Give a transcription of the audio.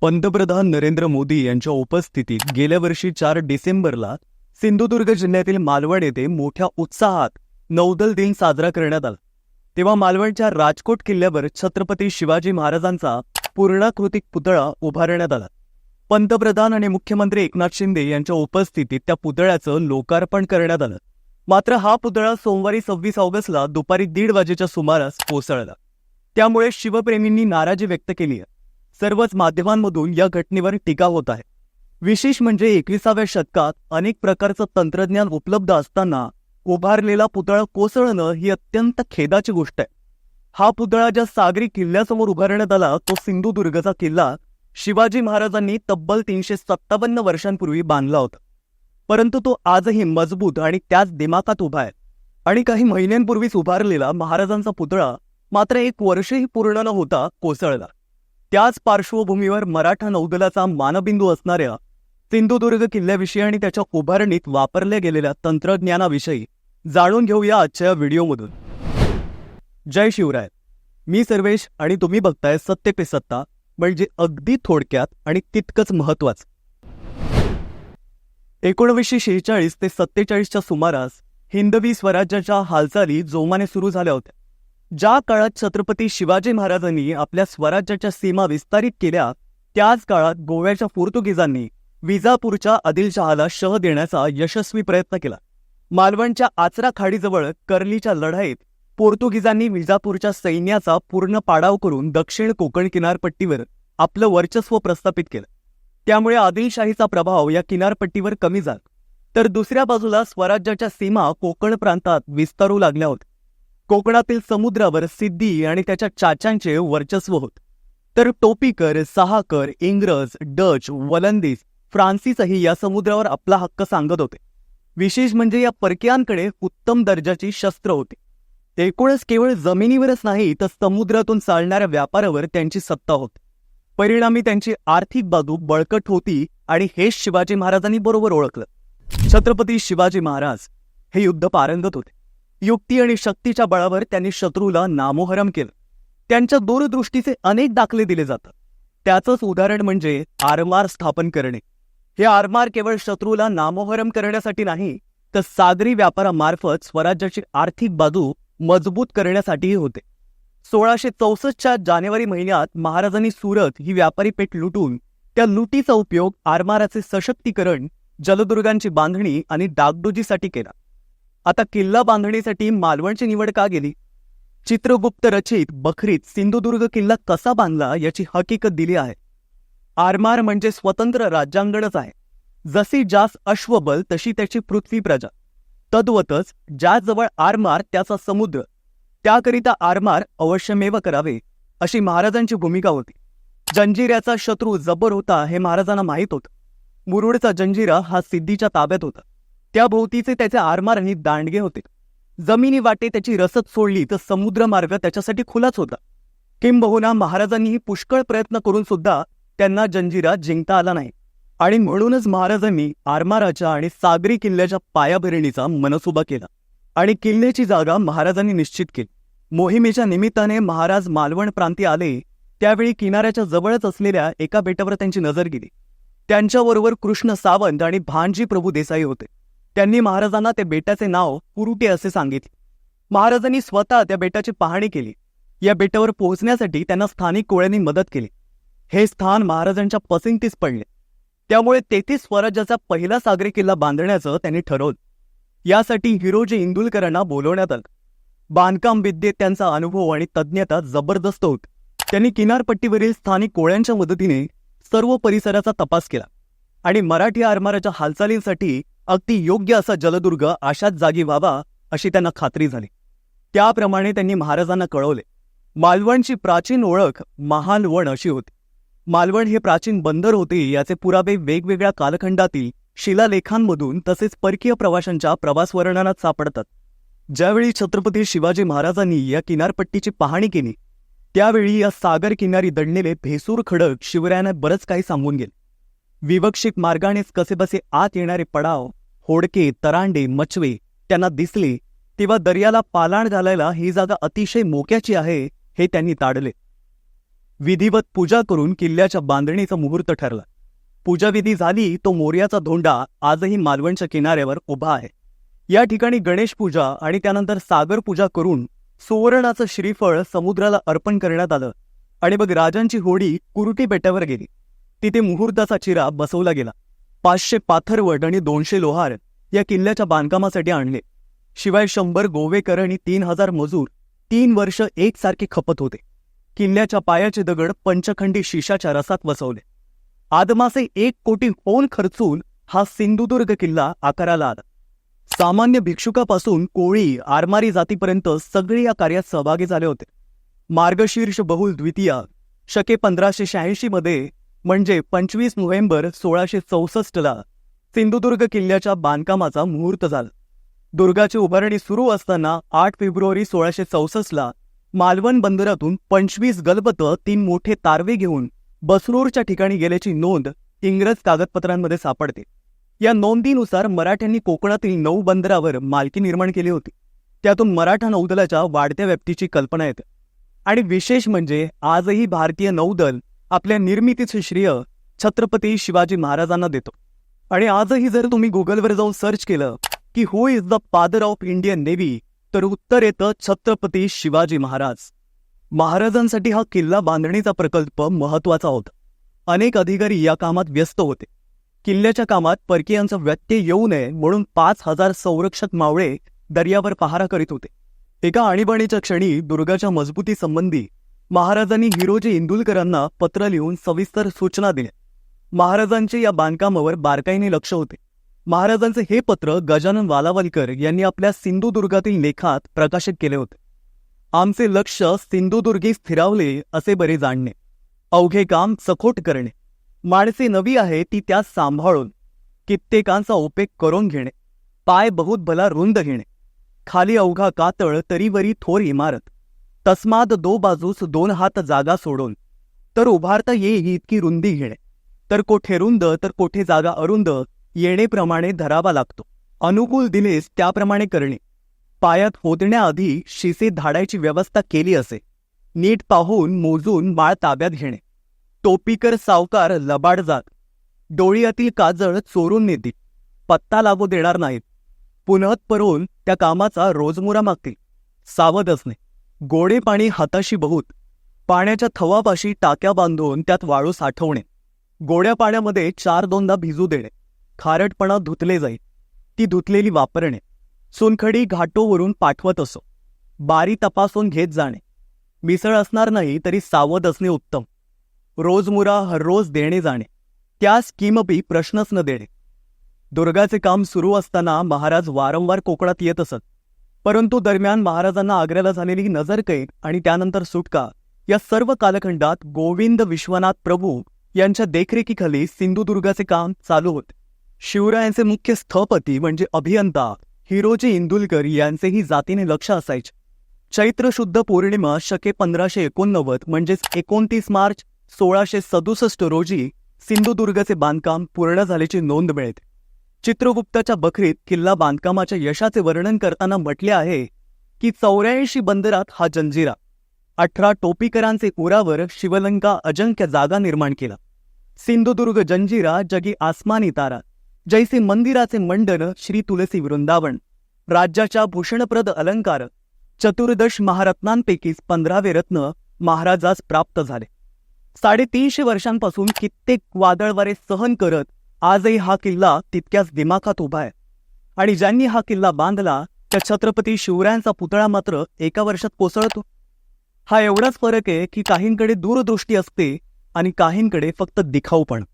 पंतप्रधान नरेंद्र मोदी यांच्या उपस्थितीत गेल्या वर्षी चार डिसेंबरला सिंधुदुर्ग जिल्ह्यातील मालवण येथे मोठ्या उत्साहात नौदल दिन साजरा करण्यात आला. तेव्हा मालवणच्या राजकोट किल्ल्यावर छत्रपती शिवाजी महाराजांचा पूर्णाकृतिक पुतळा उभारण्यात आला. पंतप्रधान आणि मुख्यमंत्री एकनाथ शिंदे यांच्या उपस्थितीत त्या पुतळ्याचं लोकार्पण करण्यात आलं. मात्र हा पुतळा सोमवारी सव्वीस ऑगस्टला दुपारी दीड वाजेच्या सुमारास कोसळला. त्यामुळे शिवप्रेमींनी नाराजी व्यक्त केली आहे. सर्वच माध्यमांमधून या घटनेवर टीका होत आहे. विशेष म्हणजे एकविसाव्या शतकात अनेक प्रकारचं तंत्रज्ञान उपलब्ध असताना उभारलेला पुतळा कोसळणं ही अत्यंत खेदाची गोष्ट आहे. हा पुतळा ज्या सागरी किल्ल्यासमोर उभारण्यात आला तो सिंधुदुर्गचा किल्ला शिवाजी महाराजांनी तब्बल तीनशे सत्तावन्न वर्षांपूर्वी बांधला होता. परंतु तो आजही मजबूत आणि त्याच दिमाकात उभा आहे. आणि काही महिन्यांपूर्वीच उभारलेला महाराजांचा पुतळा मात्र एक वर्षही पूर्ण न होता कोसळला. त्याच पार्श्वभूमीवर मराठा नौदलाचा मानबिंदू असणाऱ्या सिंधुदुर्ग किल्ल्याविषयी आणि त्याच्या उभारणीत वापरल्या गेलेल्या तंत्रज्ञानाविषयी जाणून घेऊया आजच्या व्हिडिओमधून. जय शिवराय. मी सर्वेश आणि तुम्ही बघताय सत्य पे सत्ता म्हणजे अगदी थोडक्यात आणि तितकंच महत्वाचं. एकोणवीसशे शेहेचाळीस ते सत्तेचाळीसच्या सुमारास हिंदवी स्वराज्याच्या हालचाली जोमाने सुरू झाल्या होत्या. ज्या काळात छत्रपती शिवाजी महाराजांनी आपल्या स्वराज्याच्या सीमा विस्तारित केल्या त्याच काळात गोव्याच्या पोर्तुगीजांनी विजापूरच्या आदिलशहाला शह देण्याचा यशस्वी प्रयत्न केला. मालवणच्या आचरा खाडीजवळ कर्लीच्या लढाईत पोर्तुगीजांनी विजापूरच्या सैन्याचा पूर्ण पाडाव करून दक्षिण कोकण किनारपट्टीवर आपलं वर्चस्व प्रस्थापित केलं. त्यामुळे आदिलशाहीचा प्रभाव या किनारपट्टीवर कमी झाला. तर दुसऱ्या बाजूला स्वराज्याच्या सीमा कोकण प्रांतात विस्तारू लागल्या होत्या. कोकणातील समुद्रावर सिद्धी आणि त्याच्या चाच्यांचे वर्चस्व होत. तर टोपीकर सहाकर इंग्रज डच वलंदीज फ्रान्सिसही या समुद्रावर आपला हक्क सांगत होते. विशेष म्हणजे या परक्यांकडे उत्तम दर्जाची शस्त्र होती. एकूणच केवळ जमिनीवरच नाही तर समुद्रातून चालणाऱ्या व्यापारावर त्यांची सत्ता होती. परिणामी त्यांची आर्थिक बाजू बळकट होती आणि हेच शिवाजी महाराजांनी बरोबर ओळखलं. छत्रपती शिवाजी महाराज हे युद्ध पारंगत होते. युक्ती आणि शक्तीच्या बळावर त्यांनी शत्रूला नामोहरम केलं. त्यांच्या दूरदृष्टीचे अनेक दाखले दिले जातात. त्याचंच उदाहरण म्हणजे आरमार स्थापन करणे. हे आरमार केवळ शत्रूला नामोहरम करण्यासाठी नाही तर सागरी व्यापारामार्फत स्वराज्याची आर्थिक बाजू मजबूत करण्यासाठीही होते. सोळाशे चौसष्टच्या जानेवारी महिन्यात महाराजांनी सुरत ही व्यापारी पेठ लुटून त्या लुटीचा उपयोग आरमाराचे सशक्तीकरण जलदुर्गांची बांधणी आणि डागडुजीसाठी केला. आता किल्ला बांधणीसाठी मालवणची निवड का गेली? चित्रगुप्त रचित बखरीत सिंधुदुर्ग किल्ला कसा बांधला याची हकीकत दिली आहे. आरमार म्हणजे स्वतंत्र राज्यांगणच आहे. जशी जास अश्वबल तशी त्याची पृथ्वी प्रजा. तद्वतच ज्याजवळ आरमार त्याचा समुद्र. त्याकरिता आरमार अवश्यमेव करावे अशी महाराजांची भूमिका होती. जंजिऱ्याचा शत्रू जबर होता हे महाराजांना माहीत होतं. मुरुडचा जंजिरा हा सिद्धीच्या ताब्यात होता. त्याभोवतीचे त्याचे त्याचे आणि दांडगे होते. जमिनी वाटे त्याची रसद सोडली तर समुद्रमार्ग त्याच्यासाठी खुलाच होता. किंबहुना महाराजांनीही पुष्कळ प्रयत्न करून सुद्धा त्यांना जंजिरा जिंकता आला नाही. आणि म्हणूनच महाराजांनी आरमाराच्या आणि सागरी किल्ल्याच्या पायाभरणीचा मनसुबा केला आणि किल्ल्याची जागा महाराजांनी निश्चित केली. मोहिमेच्या निमित्ताने महाराज मालवण प्रांती आले त्यावेळी किनाऱ्याच्या जवळच असलेल्या एका बेटावर त्यांची नजर गेली. त्यांच्याबरोबर कृष्ण सावंत आणि भानजी प्रभू देसाई होते. त्यांनी महाराजांना त्या बेटाचे नाव कुरुटे असे सांगितले. महाराजांनी स्वतः त्या बेटाची पाहणी केली. या बेटावर पोहोचण्यासाठी त्यांना स्थानिक कोळ्यांनी मदत केली. हे स्थान महाराजांच्या पसंतीस पडले. त्यामुळे तेथे स्वराज्याचा पहिला सागरी किल्ला बांधण्याचं त्यांनी ठरवलं. यासाठी हिरोजी इंदुलकरांना बोलवण्यात आलं. बांधकाम विद्येत त्यांचा अनुभव आणि तज्ज्ञता जबरदस्त होत. त्यांनी किनारपट्टीवरील स्थानिक कोळ्यांच्या मदतीने सर्व परिसराचा तपास केला. आणि मराठी आरमाराच्या हालचालींसाठी अगदी योग्य असा जलदुर्ग अशाच जागी व्हावा अशी त्यांना खात्री झाली. त्याप्रमाणे त्यांनी महाराजांना कळवले. मालवणची प्राचीन ओळख महालवण अशी होती. मालवण हे प्राचीन बंदर होते याचे पुरावे वेगवेगळ्या कालखंडातील शिलालेखांमधून तसेच परकीय प्रवाशांच्या प्रवास वर्णनात सापडतात. ज्यावेळी छत्रपती शिवाजी महाराजांनी या किनारपट्टीची पाहणी केली त्यावेळी या सागर किनारी दडलेले भेसूर खडक शिवरायांना बरंच काही सांगून गेले. विवक्षित मार्गानेच कसेबसे आत येणारे पडाव होडके तरांडे मचवे त्यांना दिसले तेव्हा दर्याला पालाण घालायला ही जागा अतिशय मोक्याची आहे हे त्यांनी ताडले. विधिवत पूजा करून किल्ल्याच्या बांधणीचा मुहूर्त ठरला. पूजाविधी झाली तो मोर्याचा धोंडा आजही मालवणच्या किनाऱ्यावर उभा आहे. या ठिकाणी गणेश पूजा आणि त्यानंतर सागर पूजा करून सुवर्णाचं श्रीफळ समुद्राला अर्पण करण्यात आलं आणि मग राजांची होडी कुरुटी बेटावर गेली. तिथे मुहूर्ताचा चिरा बसवला गेला. पाचशे पाथरवट आणि दोनशे लोहार या किल्ल्याच्या बांधकामासाठी आणले. शिवाय शंभर गोवेकर आणि तीन हजार मजूर तीन वर्ष एकसारखे खपत होते. किल्ल्याच्या पायाचे दगड पंचखंडी शिशाच्या रसात बसवले आदमासे एक कोटी होल खर्चून हा सिंधुदुर्ग किल्ला आकाराला आला. सामान्य भिक्षुकापासून कोळी आरमारी जातीपर्यंत सगळे या कार्यात सहभागी झाले होते. मार्गशीर्ष बहुल द्वितीया शके पंधराशे शहाऐंशी मध्ये म्हणजे पंचवीस नोव्हेंबर सोळाशे चौसष्टला सिंधुदुर्ग किल्ल्याच्या बांधकामाचा मुहूर्त झाला. दुर्गाची उभारणी सुरू असताना आठ फेब्रुवारी सोळाशे चौसष्टला मालवण बंदरातून पंचवीस गलबत तीन मोठे तारवे घेऊन बसरूरच्या ठिकाणी गेल्याची नोंद इंग्रज कागदपत्रांमध्ये सापडते. या नोंदीनुसार मराठ्यांनी कोकणातील नऊ बंदरावर मालकी निर्माण केली होती. त्यातून मराठा नौदलाच्या वाढत्या व्याप्तीची कल्पना येते. आणि विशेष म्हणजे आजही भारतीय नौदल आपल्या निर्मितीचे श्रेय छत्रपती शिवाजी महाराजांना देतो. आणि आजही जर तुम्ही गुगलवर जाऊन सर्च केलं की who is the father of Indian navy तर उत्तर येतं छत्रपती शिवाजी महाराज. महाराजांसाठी हा किल्ला बांधणीचा प्रकल्प महत्त्वाचा होता. अनेक अधिकारी या कामात व्यस्त होते. किल्ल्याच्या कामात परकीयांचा व्यत्यय येऊ नये म्हणून पाच हजार संरक्षक मावळे दर्यावर पहारा करीत होते. एका आणीबाणीच्या क्षणी दुर्गाच्या मजबूती संबंधी महाराजांनी हिरोजी इंदुलकरांना पत्र लिहून सविस्तर सूचना दिल्या. महाराजांचे या बांधकामावर बारकाईने लक्ष होते. महाराजांचे हे पत्र गजानन वालावलकर यांनी आपल्या सिंधुदुर्गातील लेखात प्रकाशित केले होते. आमचे लक्ष सिंधुदुर्गी स्थिरावले असे बरे जाणणे. अवघे काम सखोट करणे. माणसे नवी आहे ती त्यास सांभाळून कित्येकांचा उपेग करून घेणे. पाय बहुत भला रुंद घेणे. खाली अवघा कातळ तरीवरी थोर इमारत. तस्माद दो बाजूस दोन हात जागा सोडून. तर उभारता येई इतकी रुंदी घेणे तर कोठे रुंद तर कोठे जागा अरुंद येणेप्रमाणे धरावा लागतो. अनुकूल दिलेस त्याप्रमाणे करणे. पायात होदण्याआधी शिसे धाडायची व्यवस्था केली असे. नीट पाहून मोजून माळ ताब्यात घेणे. टोपीकर सावकार लबाड जात. डोळ्यातील काजळ चोरून नेतील. पत्ता लागू देणार नाहीत. पुनःत परून त्या कामाचा रोजमुरा मागतील. सावध असणे गोडे पाणी हाताशी बहुत पाण्याच्या थवापाशी टाक्या बांधून त्यात वाळू साठवणे. गोड्या पाण्यामध्ये चार दोनदा भिजू देणे. खारटपणा धुतले जाईल. ती धुतलेली वापरणे. सुनखडी घाटोवरून पाठवत असो. बारी तपासून घेत जाणे. मिसळ असणार नाही तरी सावध असणे उत्तम. रोजमुरा हररोज देणे जाणे. त्यास किमपी प्रश्नच न देणे. दुर्गाचे काम सुरू असताना महाराज वारंवार कोकणात येत असत. परंतु दरम्यान महाराजांना आग्र्याला झालेली नजरकैद आणि त्यानंतर सुटका. या सर्व कालखंडात गोविंद विश्वनाथ प्रभू यांच्या देखरेखीखाली सिंधुदुर्गाचे काम चालू होते. शिवरायांचे मुख्य स्थपती म्हणजे अभियंता हिरोजी इंदुलकर यांचेही जातीने लक्ष असायचे. चैत्र शुद्ध पौर्णिमा शके पंधराशे एकोणनव्वद म्हणजेच एकोणतीस मार्च सोळाशे सदुसष्ट रोजी सिंधुदुर्गचे बांधकाम पूर्ण झाल्याची नोंद मिळते. चित्रगुप्ताच्या बखरीत किल्ला बांधकामाच्या यशाचे वर्णन करताना म्हटले आहे की चौऱ्याऐंशी बंदरात हा जंजिरा अठरा टोपीकरांचे उरावर शिवलंका अजंक्य जागा निर्माण केला. सिंधुदुर्ग जंजिरा जगी आसमानी तारा जैसे मंदिराचे मंडन श्री तुलसी वृंदावन राज्याच्या भूषणप्रद अलंकार चतुर्दश महारत्नांपैकीच पंधरावे रत्न महाराजास प्राप्त झाले. साडेतीनशे वर्षांपासून कित्येक वादळवारे सहन करत आजही हा किल्ला तितक्याच दिमाखात उभा आहे. आणि ज्यांनी हा किल्ला बांधला त्या छत्रपती शिवरायांचा पुतळा मात्र एका वर्षात कोसळतो. हा एवढाच फरक आहे की काहींकडे दूरदृष्टी असते आणि काहींकडे फक्त दिखाऊपण.